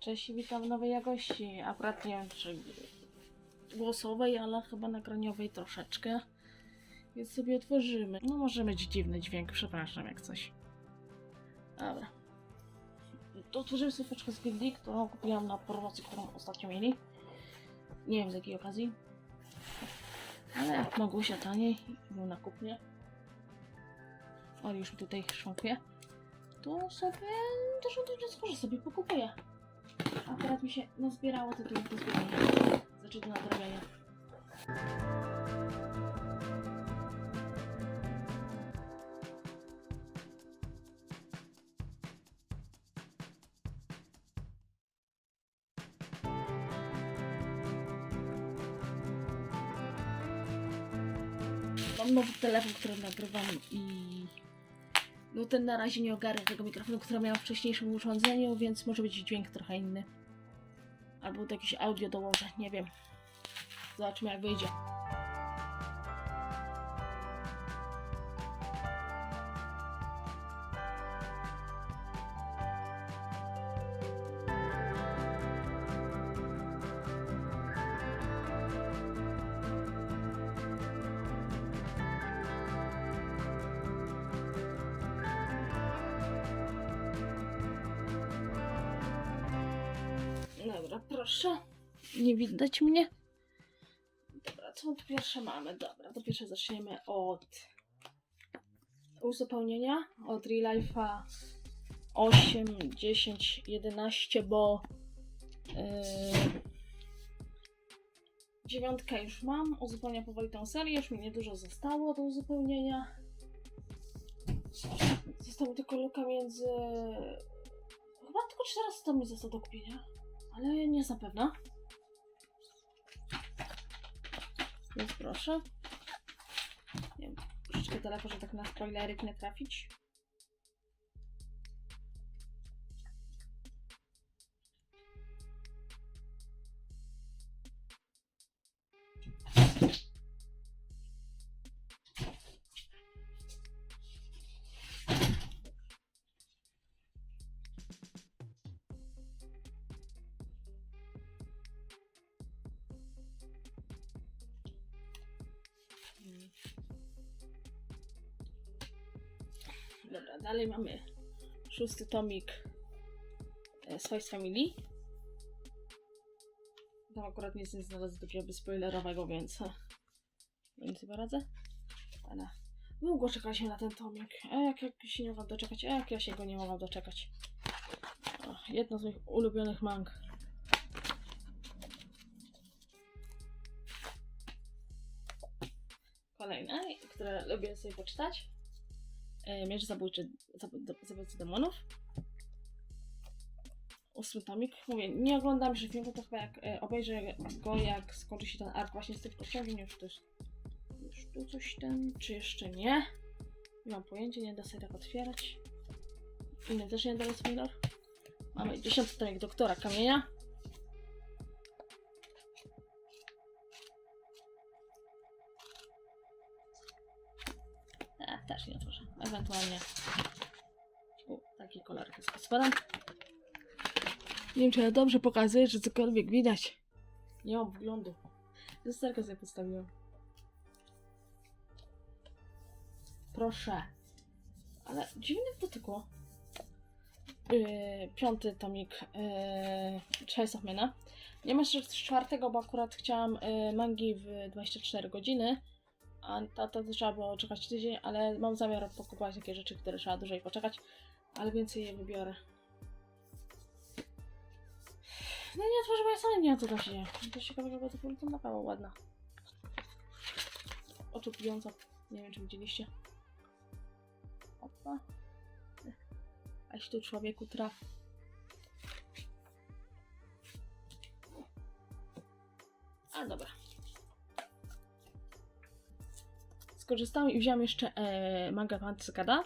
Cześć, witam w nowej jakości. Akurat nie wiem czy głosowej, ale chyba nagraniowej troszeczkę. Więc sobie otworzymy. No może mieć dziwny dźwięk, przepraszam jak coś. Dobra. To otworzymy sobie paczkę z Gildii, którą kupiłam na promocji, którą ostatnio mieli. Nie wiem z jakiej okazji. Ale jak mogło się taniej, był na kupnie. O, już tutaj szwankuje. To sobie też o tym dziecko, że sobie pokupuję. Akurat mi się nazbierało tytułów do zbierania. Znaczy do nadrabiania. Mam nowy telefon, który nagrywam i no ten na razie nie ogarnia tego mikrofonu, który miałam w wcześniejszym urządzeniu, więc może być dźwięk trochę inny. Albo to jakieś audio dołożę, nie wiem. Zobaczymy jak wyjdzie. Proszę. Nie widać mnie. Dobra, co tu pierwsze mamy? Dobra, to pierwsze zaczniemy od uzupełnienia. Od Real Life'a 8, 10, 11, bo yy, już mam. Uzupełniam powoli tą serię. Już mi niedużo zostało do uzupełnienia. Została tylko luka między... Chyba tylko 400 mi zostało do kupienia ale nie jestem pewna. Więc proszę. Nie wiem, troszeczkę daleko, że tak na spoilery nie trafić. Dobra, dalej mamy szósty tomik e, Spice Family. Tam akurat nic nie znalazł takiego bezspoilerowego, więc e, nic nie poradzę. Ale długo czekaliśmy na ten tomik. A jak, jak się nie mogłam doczekać? A jak ja się go nie mogłam doczekać? Jedno z moich ulubionych mang. Kolejne, które lubię sobie poczytać. E, Miecz zabójczy, zab- zabójcy demonów. Ósmy tomik. Mówię, nie oglądam już filmu, to chyba jak e, obejrzę go, jak skończy się ten ark właśnie z tych pociągiem, już jest już tu coś ten, czy jeszcze nie. Nie mam pojęcia, nie da sobie tak otwierać. Inny też nie spoiler. Mamy dziesiąty tomik doktora kamienia. Nie wiem, czy ja dobrze pokazuję, czy cokolwiek widać. Nie mam wglądu. Lusterkę sobie postawiłam. Proszę. Ale dziwne w dotyku. Yy, piąty tomik yy, Chase of Mana. Nie ma jeszcze z czwartego, bo akurat chciałam yy, mangi w 24 godziny. A to, to trzeba było czekać tydzień, ale mam zamiar pokupować takie rzeczy, które trzeba dłużej poczekać, ale więcej je wybiorę. No nie ja sama nie wiem co tam się dzieje. To jest ciekawe, żeby to to naprawdę ładna. Oczepiająca. Nie wiem, czy widzieliście. Opa. Aś tu człowieku traf. A dobra. skorzystałam i wziąłam jeszcze e, manga Fantasykada.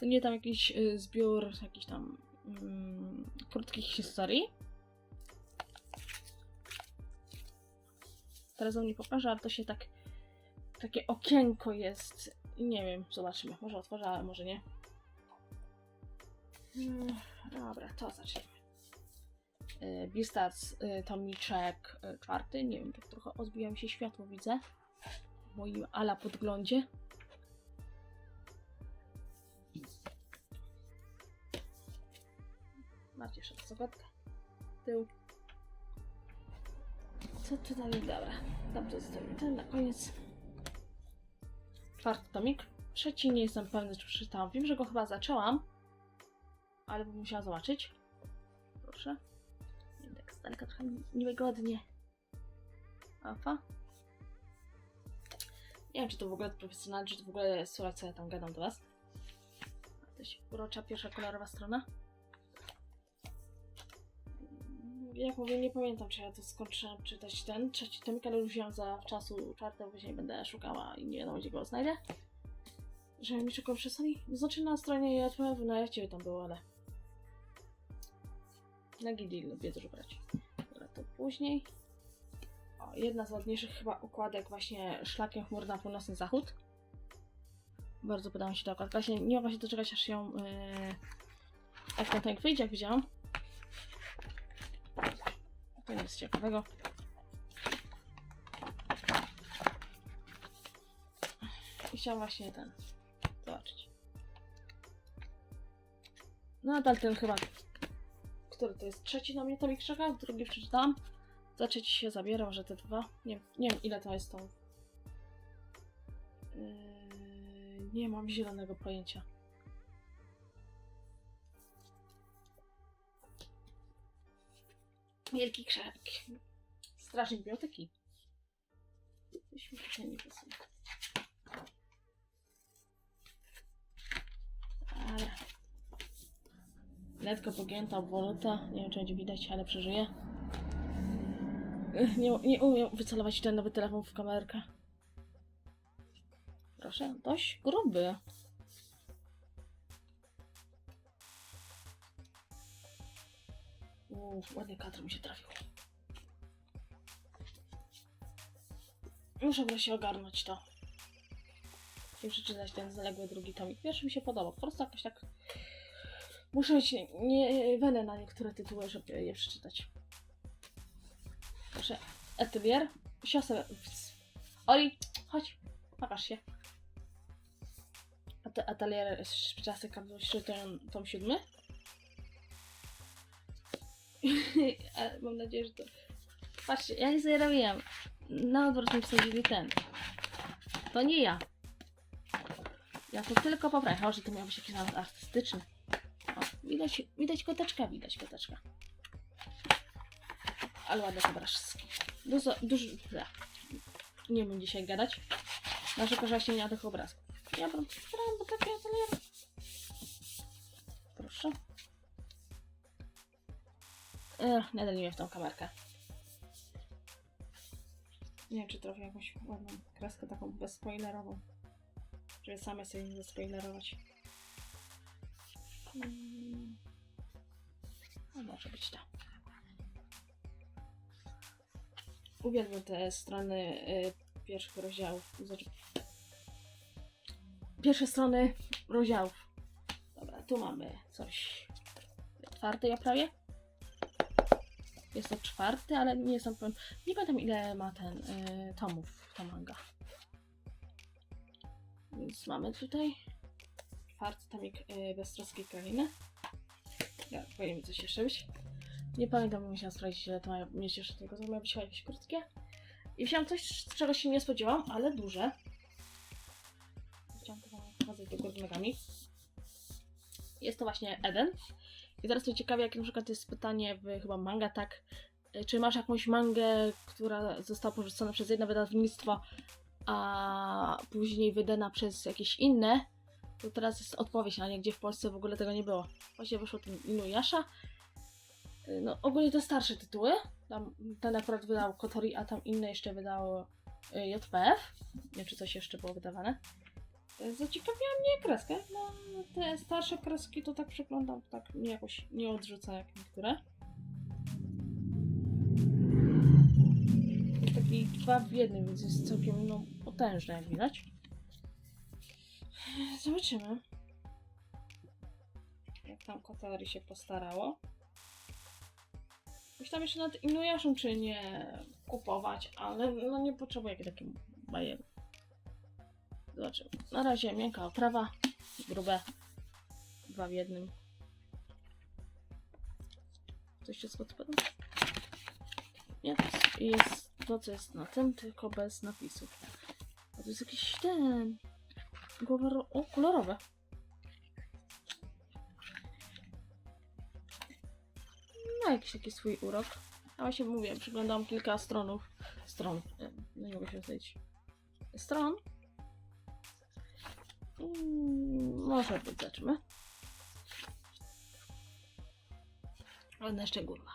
To nie tam jakiś e, zbiór jakichś tam mm, krótkich historii. Teraz wam nie pokażę, ale to się tak takie okienko jest. Nie wiem, zobaczymy. Może otworzę, ale może nie. Mm, dobra, to zacznijmy. y, Beastars y, tomiczek y, czwarty. Nie wiem, tak trochę odbija mi się światło, widzę. W moim ala podglądzie. Jeszcze zagadkę. Tył. Co tutaj? Dobra. Dobrze, zostawimy ten na koniec. Czwarty tomik. Trzeci nie jestem pewny, czy przeczytałam. Wiem, że go chyba zaczęłam, ale bym musiała zobaczyć. Proszę. Indeks daleka trochę niewygodnie. Alfa. Nie wiem, czy to w ogóle profesjonalnie, czy to w ogóle słuchać, co ja tam gadam do was. Jakaś urocza pierwsza kolorowa strona. Jak mówię, nie pamiętam, czy ja to skończyłam czytać ten trzeci tomik, ale już wziąłem za czasu czwarty, później będę szukała i nie wiadomo, gdzie go znajdę. Żeby mi szybko przesłali. Znaczy na stronie JPF, na jacie tam było, ale... Na Gidil lubię dużo brać. Dobra, to później. O, jedna z ładniejszych chyba układek właśnie szlakiem chmur na północny zachód. Bardzo podoba mi się ta okładka. Właśnie nie mogę się doczekać, aż ją... Yy... Jak ten tank wyjdzie, jak widziałam. To nic ciekawego. I chciałam właśnie ten zobaczyć. Nadal ten chyba, który to jest trzeci na mnie tomik czeka, drugi przeczytałam. Za trzeci się zabieram, że te dwa. Nie, nie wiem ile to jest to. Yy, nie mam zielonego pojęcia. Wielki krzak. Strażnik biblioteki. Coś mi tutaj nie pasuje. Ale... Letko pogięta obwoluta. Nie wiem, czy będzie widać, ale przeżyję. Ech, Nie, nie umiem wycelować ten nowy telefon w kamerkę. Proszę, dość gruby. Uuu, ładny kadr mi się trafił. Muszę wreszcie ogarnąć to. I przeczytać ten zaległy drugi tomik. Pierwszy mi się podobał. Po prostu jakoś tak... Muszę mieć nie, wenę na niektóre tytuły, żeby je przeczytać. Proszę. Atelier. Siostra. Oli, chodź. Pokaż się. At atelier kardoszy ten tom siódmy. Ale mam nadzieję, że to... Patrzcie, ja nie robiłam. Na odwrót mi wsadzili ten. To nie ja. Ja to tylko poprawiam, że to miał być jakiś nawet artystyczny. O, widać, widać koteczka, widać koteczka. Ale ładne obrazki. Dużo, dużo, ble. nie wiem dzisiaj gadać. Nasze korzyści ma tych obrazków. Ja bym. Proszę. Ech, nadal nie wiem w tą kamerkę. Nie wiem, czy trafię jakąś ładną kreskę taką bezspoilerową. Żeby same sobie nie zaspoilerować. Mm. No może być ta. Uwielbiam te strony y, pierwszych rozdziałów. Znaczy, pierwsze strony rozdziałów. Dobra, tu mamy coś. Czwartej oprawie. Jest to czwarty, ale nie jestem pewien. Nie pamiętam ile ma ten y, tomów ta manga. Więc mamy tutaj czwarty tomik y, beztroskiej krainy. Ja, powinien coś jeszcze być. Nie pamiętam, bo musiałam sprawdzić ile to ma mieć jeszcze tego. To być jakieś krótkie. I wziąłem coś, czego się nie spodziewałam, ale duże. Chciałam to pokazać do góry nogami. Jest to właśnie Eden. I teraz to ciekawie, jak na przykład jest pytanie w chyba manga, tak, y, czy masz jakąś mangę, która została porzucona przez jedno wydawnictwo, a później wydana przez jakieś inne, to teraz jest odpowiedź na nie, gdzie w Polsce w ogóle tego nie było. Właśnie wyszło ten Inuyasha. Y, No, ogólnie to starsze tytuły. Tam, ten akurat wydał Kotori, a tam inne jeszcze wydało y, JPF. Nie wiem, czy coś jeszcze było wydawane. Zaciekawiła mnie kreska. No, te starsze kreski to tak przeglądam, tak nie jakoś nie odrzuca jak niektóre. Jest taki dwa w jednym, więc jest całkiem no, potężny, jak widać. Zobaczymy. Jak tam Kotori się postarało. Myślałam jeszcze nad Inuyaszą, czy nie kupować, ale no nie potrzebuję takiego bajeru. Zobaczymy. Na razie miękka oprawa, grube, dwa w jednym. Coś się spadło? Nie, jest, to, co jest na tym, tylko bez napisów. A to jest jakiś ten... Głowa... O, kolorowe. Ma jakiś taki swój urok. A właśnie mówię, przyglądałam kilka stronów. Stron. e, No nie mogę się znaleźć. Stron. I może być, zobaczymy. Ale jeszcze górna.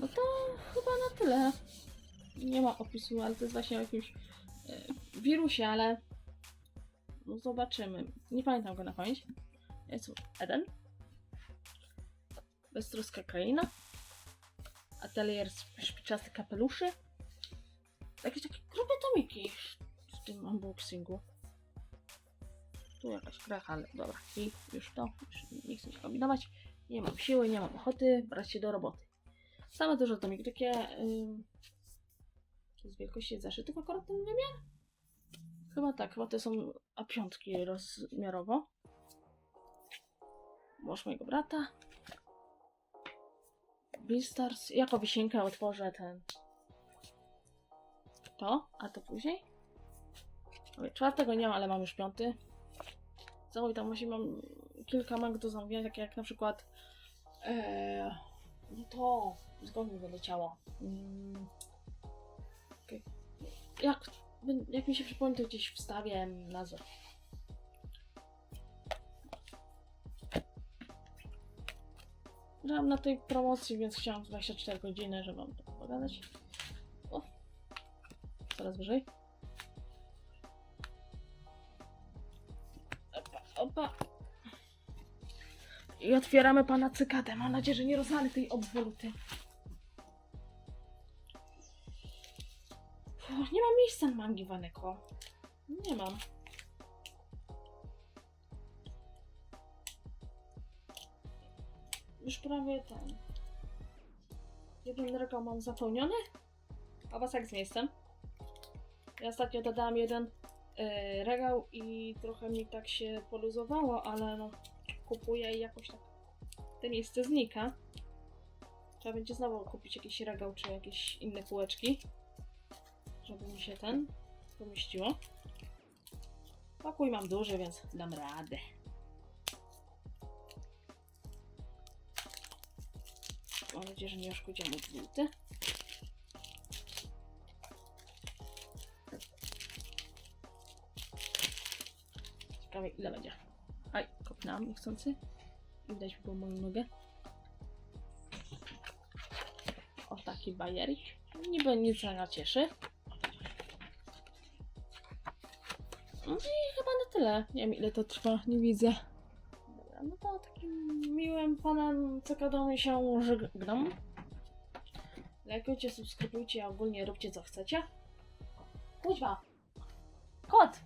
No to chyba na tyle. Nie ma opisu, ale to jest właśnie o jakimś e, wirusie, ale no zobaczymy. Nie pamiętam go na pamięć. Jest tu Eden. Beztroska kraina. Atelier z szpiczastych kapeluszy. Jakieś takie grube tomiki tym unboxingu. Tu jakaś krecha, ale dobra. I już to. Już nie chcę się kombinować. Nie mam siły, nie mam ochoty brać się do roboty. Same duże tomiki, takie ym, z wielkości zeszytów akurat ten wymiar? Chyba tak, chyba to są A5 rozmiarowo. Mąż mojego brata. Beastars. Jako wisienkę otworzę ten. To, a to później. Czwartego nie mam, ale mam już piąty. Cały tam właśnie mam kilka mang do zamówienia, takie jak na przykład. Eee, no to. Mi wyleciało? Mm, okej. jak, jak mi się przypomni, to gdzieś wstawię nazwę. Grałam na tej promocji, więc chciałam 24 godziny, żeby wam to pogadać. O, coraz wyżej. I otwieramy pana cykadę. Mam nadzieję, że nie rozwalę tej obwoluty. Nie mam miejsca na mangi Waneko. Nie mam. Już prawie ten. Jeden regał mam zapełniony. A was jak z miejscem? Ja ostatnio dodałam jeden regał i trochę mi tak się poluzowało, ale no kupuję i jakoś tak to miejsce znika. Trzeba będzie znowu kupić jakiś regał czy jakieś inne półeczki, żeby mi się ten pomieściło. Pokój mam duży, więc dam radę. Mam nadzieję, że nie oszkodzimy buty. Ciekawe ile będzie. Aj, kopnęłam niechcący. Widać było moją nogę. O taki bajerik. Niby nic nie cieszy. No i chyba na tyle. Nie wiem ile to trwa, nie widzę. Dobra, no to takim miłym panem cekadami się żegnam. Lajkujcie, subskrybujcie, a ogólnie róbcie co chcecie. Kuźwa! Kot!